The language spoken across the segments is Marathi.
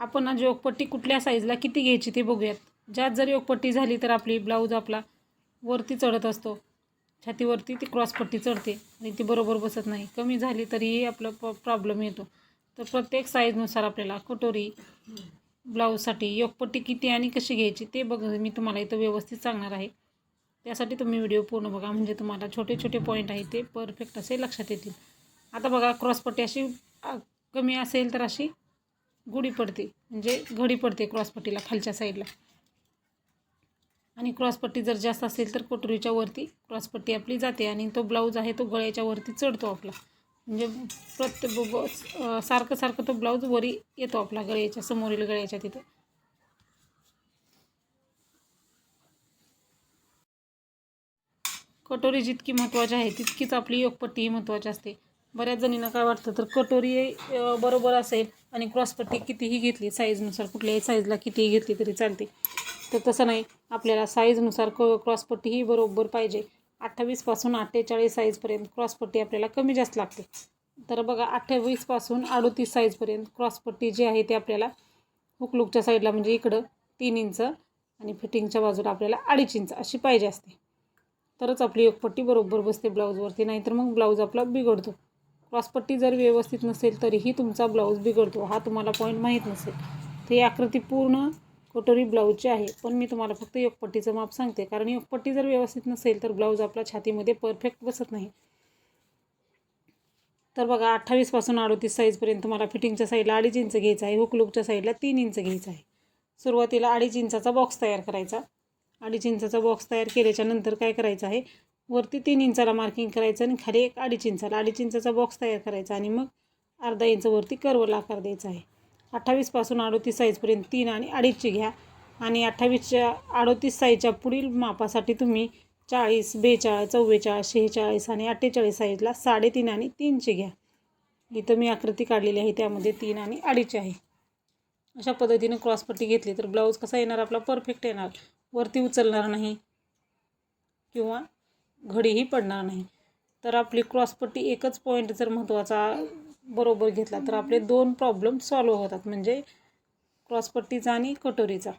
आपण आज योगपट्टी कुठल्या साईजला किती घ्यायची ते बघूयात. ज्यात जर योगपट्टी झाली तर आपली ब्लाऊज आपला वरती चढत असतो. छातीवरती ती क्रॉसपट्टी चढते आणि ती बरोबर बसत नाही. कमी झाली तरीही आपलं प प्रॉब्लेम येतो. तर प्रत्येक साईजनुसार आपल्याला कटोरी ब्लाऊजसाठी योगपट्टी किती आणि कशी घ्यायची ते बघ मी तुम्हाला इथं व्यवस्थित सांगणार आहे. त्यासाठी तुम्ही व्हिडिओ पूर्ण बघा. म्हणजे तुम्हाला छोटे छोटे पॉईंट आहे ते परफेक्ट असे लक्षात येतील. आता बघा क्रॉसपट्टी अशी कमी असेल तर अशी गुढी पडते. म्हणजे घडी पडते क्रॉसपट्टीला खालच्या साईडला आणि क्रॉसपट्टी जर जास्त असेल तर कटोरीच्या वरती क्रॉसपट्टी आपली जाते आणि तो ब्लाऊज आहे तो गळ्याच्या वरती चढतो आपला. म्हणजे प्रत्येक ब- सारखं सारखं तो ब्लाऊज वरी येतो आपला गळ्याच्या समोरील गळ्याच्या तिथं. कटोरी जितकी महत्त्वाची आहे तितकीच आपली योगपट्टीही महत्त्वाची असते. बऱ्याच जणींना काय वाटतं तर कटोरी बरोबर असेल आणि क्रॉसपट्टी कितीही घेतली साईजनुसार कुठल्याही साईजला कितीही घेतली तरी चालते. तर तसं नाही आपल्याला साईजनुसार क क्रॉसपट्टी ही बरोबर पाहिजे. अठ्ठावीसपासून अठ्ठेचाळीस साईजपर्यंत क्रॉसपट्टी आपल्याला कमी जास्त लागते. तर बघा अठ्ठावीसपासून अडोतीस साईजपर्यंत क्रॉसपट्टी जी आहे ती आपल्याला हुकलुकच्या साईडला म्हणजे इकडं तीन इंच आणि फिटिंगच्या बाजूला आपल्याला अडीच इंच अशी पाहिजे असते. तरच आपली योगपट्टी बरोबर बसते ब्लाऊजवरती नाहीतर मग ब्लाऊज आपला बिघडतो. क्रॉसपट्टी जर व्यवस्थित नसेल तरीही तुमचा ब्लाऊज बिघडतो हा तुम्हाला पॉईंट माहीत नसेल. तर ही आकृती पूर्ण कटोरी ब्लाऊजची आहे पण मी तुम्हाला फक्त योगपट्टीचं माप सांगते. कारण योगपट्टी जर व्यवस्थित नसेल तर ब्लाऊज आपला छातीमध्ये परफेक्ट बसत नाही. तर बघा अठ्ठावीसपासून अडोतीस साईजपर्यंत तुम्हाला फिटिंगच्या साईडला अडीच इंच घ्यायचं आहे. हुकलुकच्या साईडला तीन इंच घ्यायचं आहे. सुरुवातीला अडीच इंचाचा बॉक्स तयार करायचा. अडीच इंचाचा बॉक्स तयार केल्याच्यानंतर काय करायचं आहे? वरती तीन इंचाला मार्किंग करायचं आणि खाली एक अडीच इंचाला. अडीच इंचाचा बॉक्स तयार करायचा आणि मग अर्धा इंचवरती कर्वला आकार द्यायचा आहे. अठ्ठावीसपासून अडोतीस साईजपर्यंत तीन आणि अडीचची घ्या. आणि अठ्ठावीसच्या अडोतीस साईजच्या पुढील मापासाठी तुम्ही चाळीस बेचाळीस चव्वेचाळीस शेहेचाळीस आणि अठ्ठेचाळीस साईजला साडेतीन आणि तीनची घ्या. इथं मी आकृती काढलेली आहे त्यामध्ये तीन आणि अडीचची आहे. अशा पद्धतीने क्रॉसपट्टी घेतली तर ब्लाऊज कसा येणार? आपला परफेक्ट येणार. वरती उचलणार नाही. किंवा घडीही पडणार नाही. तर आपली क्रॉसपट्टी एकच पॉईंट जर महत्त्वाचा बरोबर घेतला तर आपले दोन प्रॉब्लेम सॉल्व होतात. म्हणजे क्रॉसपट्टीचा आणि कटोरीचा.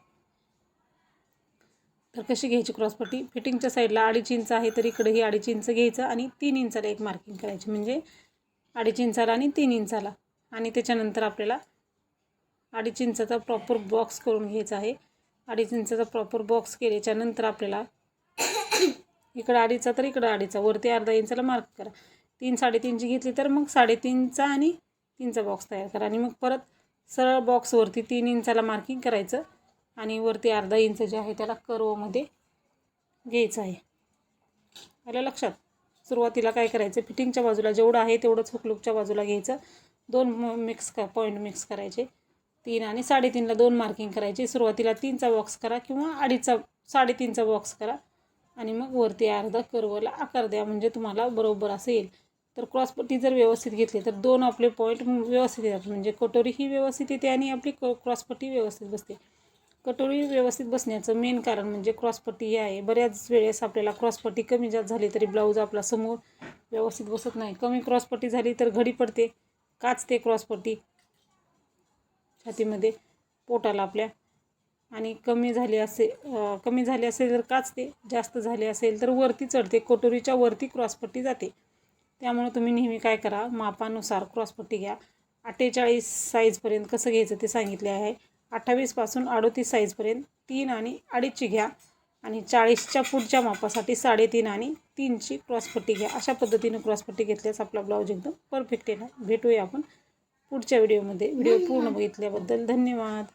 तर कशी घ्यायची क्रॉसपट्टी? फिटिंगच्या साईडला अडीच इंच आहे तर इकडेही अडीच इंच घ्यायचं आणि तीन इंचाला एक मार्किंग करायची. म्हणजे अडीच इंचाला आणि तीन इंचाला आणि त्याच्यानंतर आपल्याला अडीच इंचाचा प्रॉपर बॉक्स करून घ्यायचा आहे. अडीच इंचाचा प्रॉपर बॉक्स केल्याच्यानंतर आपल्याला इकडं अडीचा तर इकडं अडीचा. वरती अर्धा इंचाला मार्क करा. तीन साडेतीनची घेतली तर मग साडेतीनचा आणि तीनचा बॉक्स तयार करा. आणि मग परत सरळ बॉक्सवरती तीन इंचाला मार्किंग करायचं. आणि वरती अर्धा इंच जे आहे त्याला कर्वमध्ये घ्यायचं आहे. आलं लक्षात? सुरुवातीला काय करायचं? फिटिंगच्या बाजूला जेवढं आहे तेवढंच हुकलुकच्या बाजूला घ्यायचं. दोन मिक्स क पॉईंट मिक्स करायचे. तीन आणि साडेतीनला दोन मार्किंग करायचे. सुरुवातीला तीनचा बॉक्स करा किंवा अडीचचा साडेतीनचा बॉक्स करा. आणि मग वरती अर्धा कर्वला आकार द्या म्हणजे तुम्हाला बरोबर असं येईल तर क्रॉसपट्टी जर व्यवस्थित घेतली तर दोन आपले पॉईंट व्यवस्थित येतात. म्हणजे कटोरी ही व्यवस्थित येते आणि आपली क क्रॉसपट्टी व्यवस्थित बसते. कटोरी व्यवस्थित बसण्याचं मेन कारण म्हणजे क्रॉसपट्टी हे आहे. बऱ्याच वेळेस आपल्याला क्रॉसपट्टी कमी जास्त झाली तरी ब्लाऊज आपला समोर व्यवस्थित बसत नाही. कमी क्रॉसपट्टी झाली तर घडी पडते. काचते क्रॉसपट्टी छातीमध्ये पोटाला आपल्या आणि कमी झाली असे कमी झाली असेल तर काचते जास्त झाली असेल तर वरती चढते. कटोरीच्या वरती क्रॉसपट्टी जाते. त्यामुळे तुम्ही नेहमी काय करा मापानुसार क्रॉसपट्टी घ्या. अठ्ठेचाळीस साईजपर्यंत कसं घ्यायचं ते सांगितले आहे. अठ्ठावीसपासून अडोतीस साईजपर्यंत तीन आणि अडीचची घ्या. आणि चाळीसच्या पुढच्या मापासाठी साडेतीन आणि तीनची क्रॉसपट्टी घ्या. अशा पद्धतीने क्रॉसपट्टी घेतल्यास आपला ब्लाऊज एकदम परफेक्ट येणार. भेटूया आपण पुढच्या व्हिडिओमध्ये व्हिडिओ पूर्ण बघितल्याबद्दल धन्यवाद.